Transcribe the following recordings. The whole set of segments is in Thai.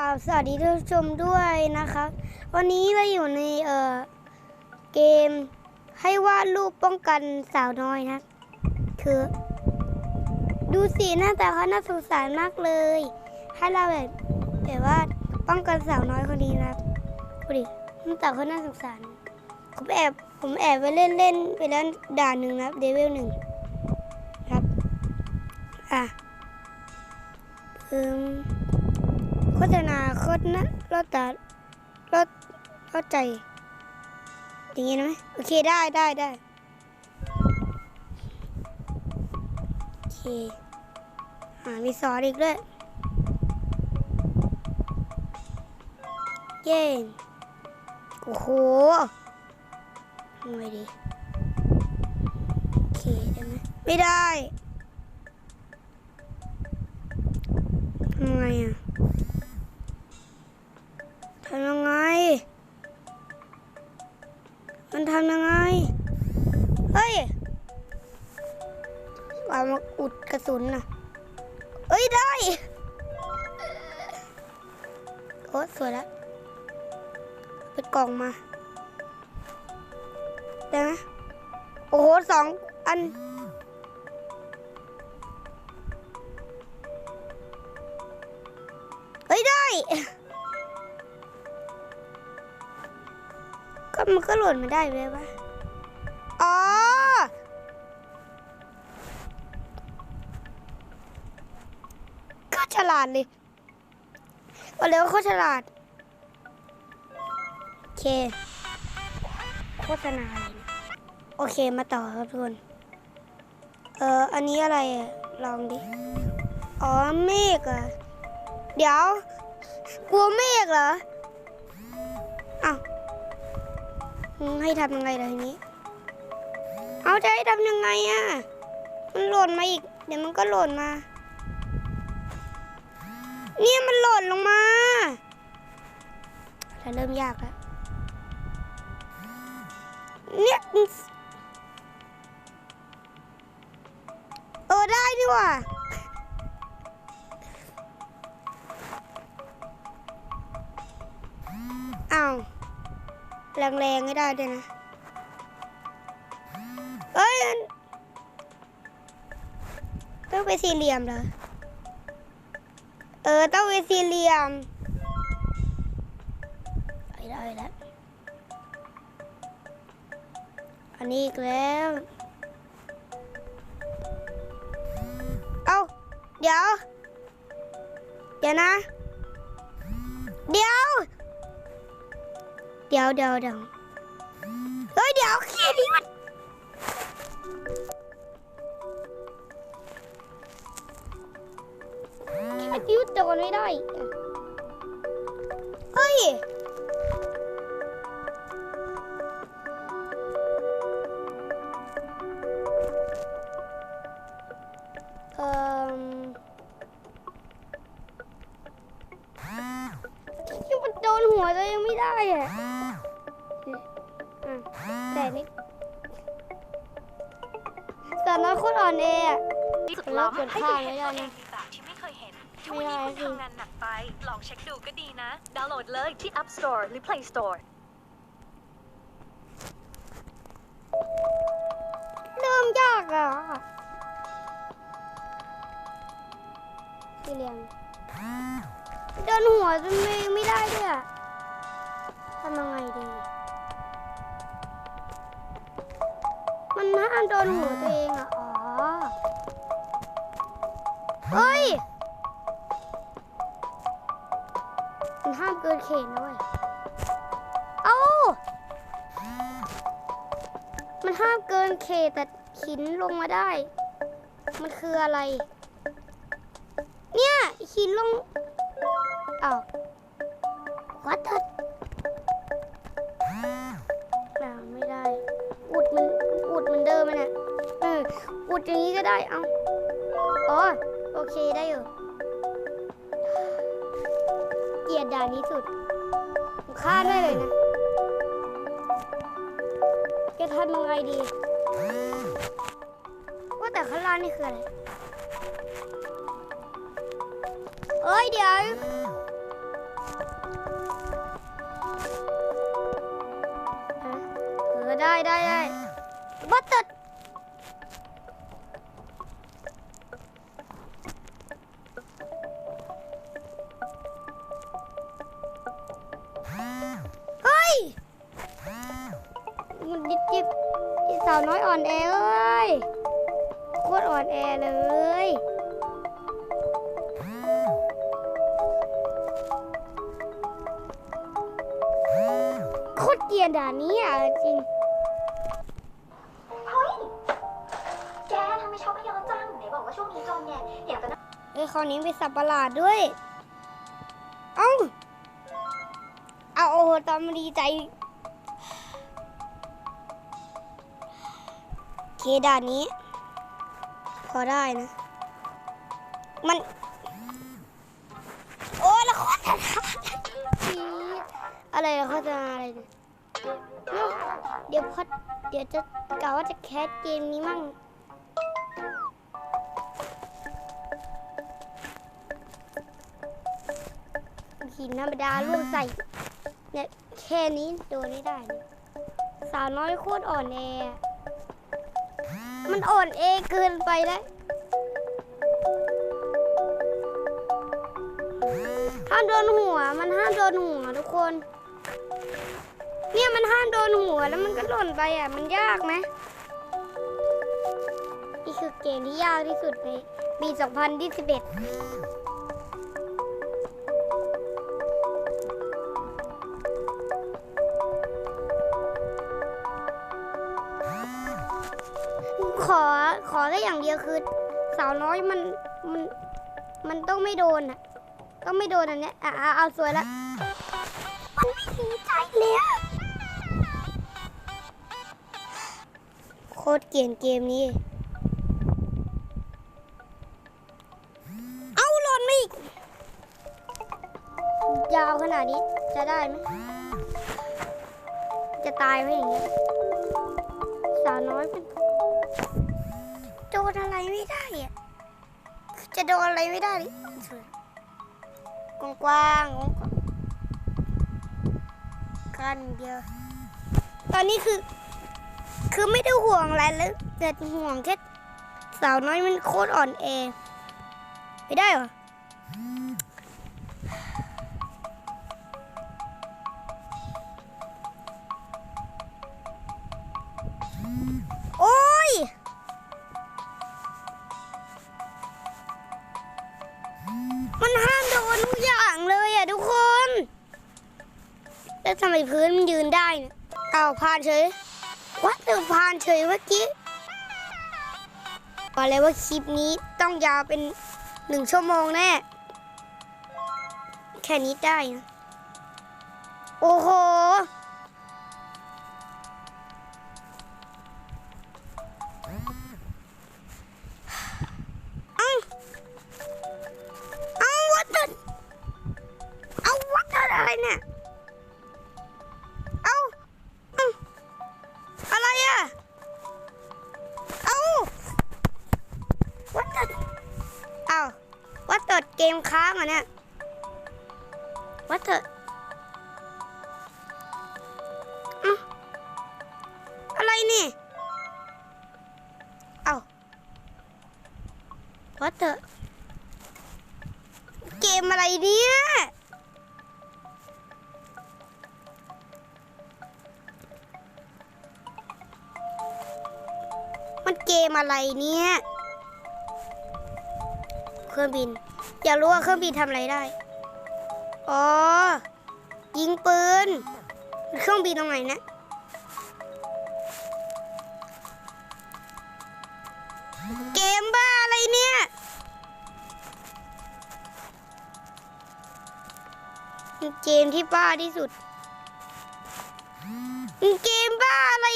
ราบสวัสดีท่านผู้ชมด้วยนะครับ วันนี้เราอยู่ในเอ่อเกมให้วาดรูปป้องกันสาวน้อยนะ คือ ดูสิหน้าตาเขาน่าสงสารมากเลย ให้เราแบบแบบว่าป้องกันสาวน้อยคนนี้นะครับดูดิหน้าตาเขาน่าสงสารผมแอบผมแอบไปเล่นเล่นไปแล้วด่านหนึ่งนะเดวิลหนึ่งครับอะอืม โฆษณาโคตรนะรถตัดรถรถใจ อย่างงี้นะไหมโอเคได้ได้ได้โอเคอ่ามีสอนอีกด้วยเย้โอ้โหทำไงดีโอเคได้ไหมไม่ได้ทำไงอะ ทำยังไง มันทำยังไง เฮ้ยเอามาอุดกระสุนน่ะเอ้ยได้ โอ้สวยแล้วเปิดกล่องมา ได้ไหมโอ้โหสองอันเฮ้ยได้ มันก็หล่นมาได้เลยวะอ๋อ ก็ฉลาดเลยก็เลยว่าเขาฉลาด โอเค โฆษณาอะไรเนี่ยโอเคมาต่อครับทุกคน เอออันนี้อะไรอะลองดิ อ๋อ เมฆเหรอะเดี๋ยว กลัวเมฆเหรอ ให้ทำยังไงล่ะทีนี้ เอาจะให้ทำยังไงอะ มันหล่นมาอีก เดี๋ยวมันก็หล่นมา เนี่ยมันหล่นลงมาจะเริ่มยากแล้ว เนี่ยเออได้ดีว่ะอ้าว แรงๆไม่ได้ด้วยนะเอ้ยต้องไปสี่เหลี่ยมเหรอเออต้องเป็นสี่เหลี่ยมไปได้แล้วอันนี้อีกแล้วเอาเดี๋ยว เดี๋ยวนะ เดี๋ยว เดี๋ยวเดี๋ยวเดี๋ยวเฮ้ยเดี๋ยวเคลียร์ดิมันแค่ดิ้วโดนไม่ได้อีกอะเฮ้ย เราล้เกิดำให้พลาคุดณไม่เห็นได้ตัวเอนะงในแบบที่ไม่เคยเห็นที่ไม่วันนี้ได้คุณสิทำงานหนักไป ลองเช็คดูก็ดีนะ ดาวน์โหลดเลยที่ App Store หรือ Play Store เริ่มยากอะสี่เหลี่ยมโดนหัวจนไม่ไม่ได้ด้วยอะทำยังไงดี มันห้ามโดนหัวตัวเองอะ อ๋อ เฮ้ยมันห้ามเกินเขตนะเว้ยเอ้ามันห้ามเกินเขตแต่หินลงมาได้ มันคืออะไร เนี่ยหินลงอ้าววัดเถอ้าวไม่ได้ อุดมันอุดเหมือนเดิมมันอะเอออุดอย่างนี้ก็ได้ เอ้าอ๋อ โอเคได้อยู่ เกียดด่านนี้สุดฆ่าได้เลยนะจะทำยังไงดี ว่าแต่ข้างล่างนี่คืออะไร เอ้ยเดี๋ยวได้ได้ได้บัตเตอร์ เกลียดด่านนี้อะจริง เฮ้ย แกทำไมช็อปไม่เยอะจังไหนบอกว่าช่วงนี้จนไงอยากจะเอ้ยคราวนี้เป็นสัตว์ประหลาดด้วย เอ้า เอาโอ้โหตอนมันดีใจ เคด่านนี้ พอได้นะ มัน โอ้แล้วโคตรอะไรแล้วโคตรอะไรเนี่ยเอ้า เดี๋ยวพอดเดี๋ยวจะกล่าวว่าจะแคสเกมนี้มั่ง หินธรรมดาล่วงใส่ เนี่ย แค่นี้โดนไม่ได้ สาวน้อยโคตรอ่อนแอ มันอ่อนแอเกินไปแล้วห้ามโดนหัว มันห้ามโดนหัวทุกคน เนี่ยมันห้ามโดนหัวแล้วมันก็หล่นไปอะ มันยากไหมนี่คือเกมที่ยากที่สุดในปี 2021ขอขอได้อย่างเดียวคือสาวน้อยมันมันมันต้องไม่โดนอะต้องไม่โดนอันเนี้ยอะเอาเอาสวยละมันไม่ดีใจเลย โคตรเกลียนเกมนี้ เอาหล่นมาอีก ยาวขนาดนี้จะได้ไหม จะตายไหมอย่างเงี้ย สาวน้อยเป็นโดนอะไรไม่ได้อะจะโดนอะไรไม่ได้เลยกว้างกว้างกันเดียว ตอนนี้คือ คือไม่ได้ห่วงอะไรแล้วแต่ห่วงแค่สาวน้อยมันโคตรอ่อนแอไม่ได้เหรอโอ้ยมันห้ามโดนทุกอย่างเลยอะทุกคน แล้วทำไมพื้นมันยืนได้เนี่ยเอาวผ่านเฉย วัดเดือผ่านเฉยเมื่อกี้บอกเลยว่าคลิปนี้ต้องยาวเป็นหนึ่งชั่วโมงแน่ แค่นี้ได้นะ โอ้โห วัดเดินเอาอะไรนี่ เอาวัดเดินเกมอะไรเนี่ยมันเกมอะไรเนี่ย เครื่องบิน อยากรู้ว่าเครื่องบินทำอะไรได้ อ๋อ ยิงปืน เครื่องบินตรงไหนเนะ เกมบ้าอะไรเนี่ย เกมที่บ้าที่สุด เกมบ้าอะไร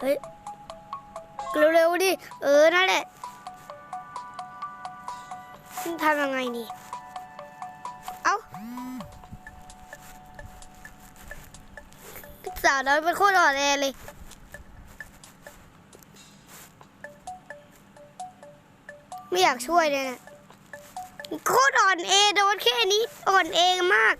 เฮ้ยเร็วๆดิ เออ นั่นแหละ ทำยังไงดี เอา้าสาวน้อยเป็นโคตรอ่อนแอเลยไม่อยากช่วยเลยนะโคตรอ่อนเอโดนแค่นี้อ่อนเอมาก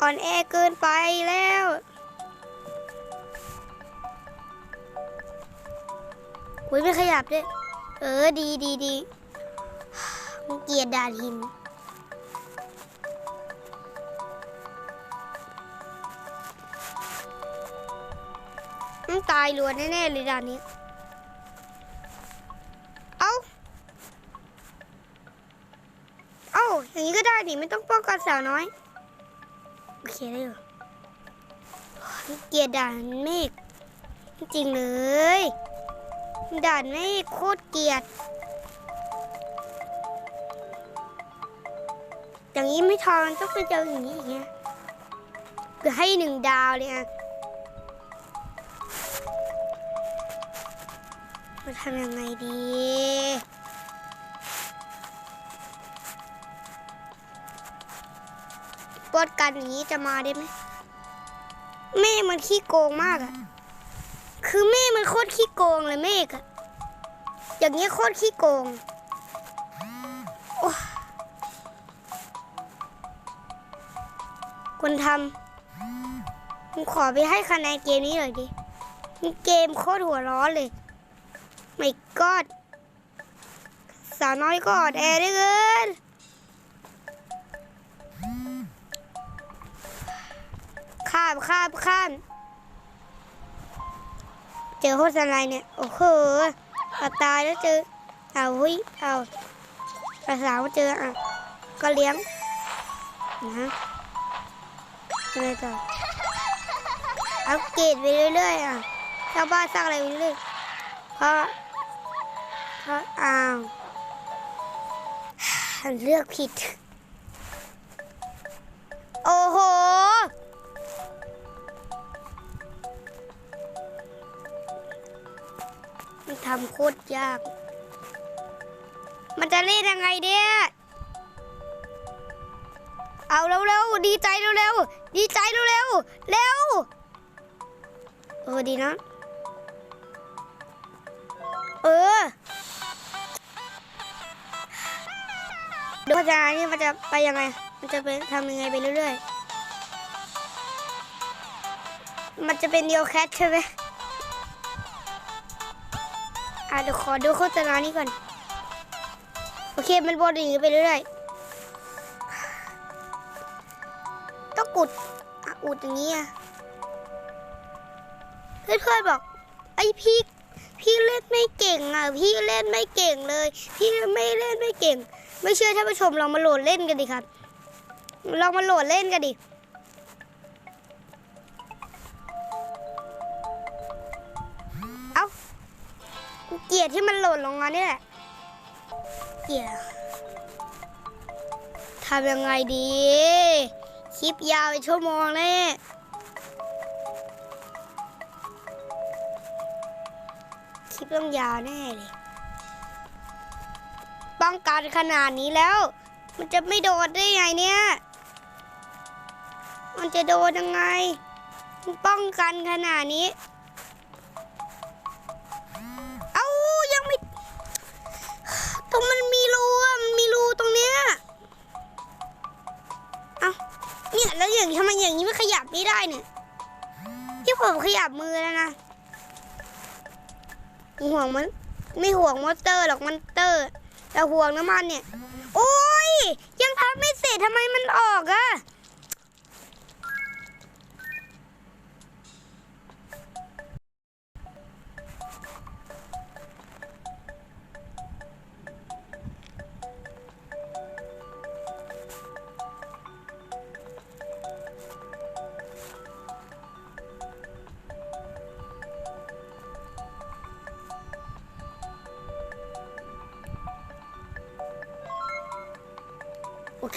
อ่อนเอเกินไปแล้ว อุ้ยไม่ขยับด้วย เออดีดีดีมึงเกียดดานหินต้องตายล้วแน่ๆเลยด่านนี้ เอ้า เอ้า อย่างนี้ก็ได้นี่ไม่ต้องป้องกันสาวน้อย โอเคได้อยู่เกียดด่านเมฆจริงเลย ด่านเมฆโคตรเกลียด อย่างนี้ไม่ทอนต้องไปเจออย่างนี้อีกไงคือให้หนึ่งดาวเลยอะมาทำยังไงดีปวดกันอย่างนี้จะมาได้ไหมเมฆมันขี้โกงมากอะ คือเมฆมันโคตรขี้โกงเลยเมฆอะอย่างเงี้ยโคตรขี้โกงคนทำผมขอไปให้คะแนนเกมนี้หน่อยดิเกมโคตรหัวร้อนเลย ไม่กอดสาวน้อยกอดแอร์ได้เกินข้ามข้ามข้าม เจอโฆษณาเนี่ย โอ้โหเอาตายแล้วเจอเอาหุ้ยเอาภาษาเจออะก็เลี้ยงนะอะไรต่ออัปเกรดไปเรื่อยๆอะชาวบ้านสร้างอะไรไปเรื่อยเพราะเพราะอ้าวเลือกผิด ทำโคตรยาก มันจะเล่นยังไงเนี่ยเอาเร็วๆดีใจเร็วๆดีใจเร็วๆเร็วเออดีนะ เออดูพัฒนานี่มันจะไปยังไง มันจะไปทำยังไงไปเรื่อยๆ มันจะเป็นเดียวแคทใช่ไหม อะเดี๋ยวขอดูโฆษณานี้ก่อน โอเค มันบนอย่างนี้ไปเรื่อยๆต้องอุดอะอุดอย่างนี้อะเพื่อนๆบอก ไอพี่พี่เล่นไม่เก่งอะ พี่เล่นไม่เก่งเลย พี่ไม่เล่นไม่เก่ง ไม่เชื่อท่านผู้ชมลองมาโหลดเล่นกันดิครับ ลองมาโหลดเล่นกันดิ เกียดที่มันหล่นลงมานี่แหละ เกียดทำยังไงดี คลิปยาวไปชั่วโมงแน่คลิปต้องยาวแน่เลยป้องกันขนาดนี้แล้ว มันจะไม่โดนได้ไงเนี่ย มันจะโดนยังไง ป้องกันขนาดนี้ รงมันมีรูอะมันมีรูตรงเนี้ยเอ้าเนี่ยแล้วอย่างทำไมอย่างนี้ไม่ขยับไม่ได้เนี่ยที่ผมขยับมือแล้วนะห่วงมันไม่ห่วงมอเตอร์หรอกมันเตอร์แต่ห่วงน้ำมันเนี่ย โอ้ยยังทำไม่เสร็จทำไมมันออกอะ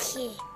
โอเค